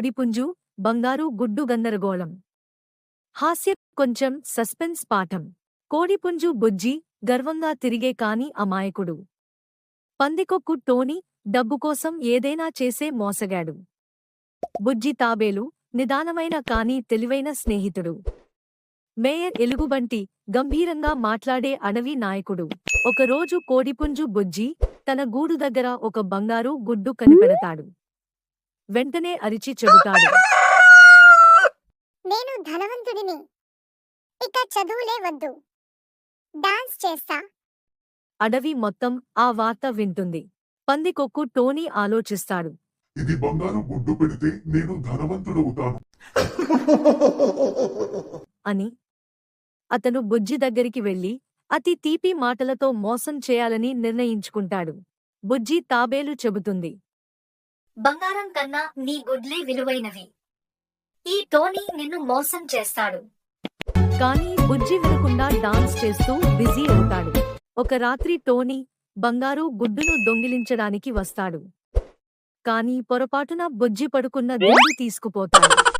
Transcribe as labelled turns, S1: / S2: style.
S1: కోడిపుంజు బంగారు గుడ్డు గందరగోళం. హాస్య కొంచెం సస్పెన్స్ పాఠం. కోడిపుంజు బుజ్జి గర్వంగా తిరిగే కాని అమాయకుడు. పందికొక్కు టోనీ డబ్బుకోసం ఏదైనా చేసే మోసగాడు. బుజ్జి తాబేలు నిదానమైన కాని తెలివైన స్నేహితుడు. మేయర్ ఎలుగుబంటి గంభీరంగా మాట్లాడే అడవి నాయకుడు. ఒకరోజు కోడిపుంజు బుజ్జి తన గూడు దగ్గర ఒక బంగారు గుడ్డు కనిపెడతాడు. వెంటనే అరిచి చెబుతాడు.
S2: నేను ధనవంతుడిని. ఇక చదువులే వద్దు. డాన్స్ చేస్తా.
S1: అడవి మొత్తం ఆ వార్త వింటుంది. పందికొక్కు టోనీ ఆలోచిస్తాడు.
S3: ఇది బంగారు గుడ్డు పెడితే నేను ధనవంతుడవుతాను.
S1: అని అతను బుజ్జి దగ్గరికి వెళ్ళి అతి తీపి మాటలతో మోసం చేయాలని నిర్ణయించుకుంటాడు. బుజ్జి తాబేలు చెబుతుంది.
S4: బంగారం కన్నా నీ గుడ్లే విలువైనవి. ఈ టోనీ నిన్ను మోసం చేస్తాడు.
S1: కానీ బుజ్జి వినకుండా డాన్స్ చేస్తూ బిజీ అవుతాడు. ఒక రాత్రి టోనీ బంగారు గుడ్డును దొంగిలించడానికి వస్తాడు. కానీ పొరపాటున బుజ్జి పడుకున్న దిండు తీసుకుపోతాడు.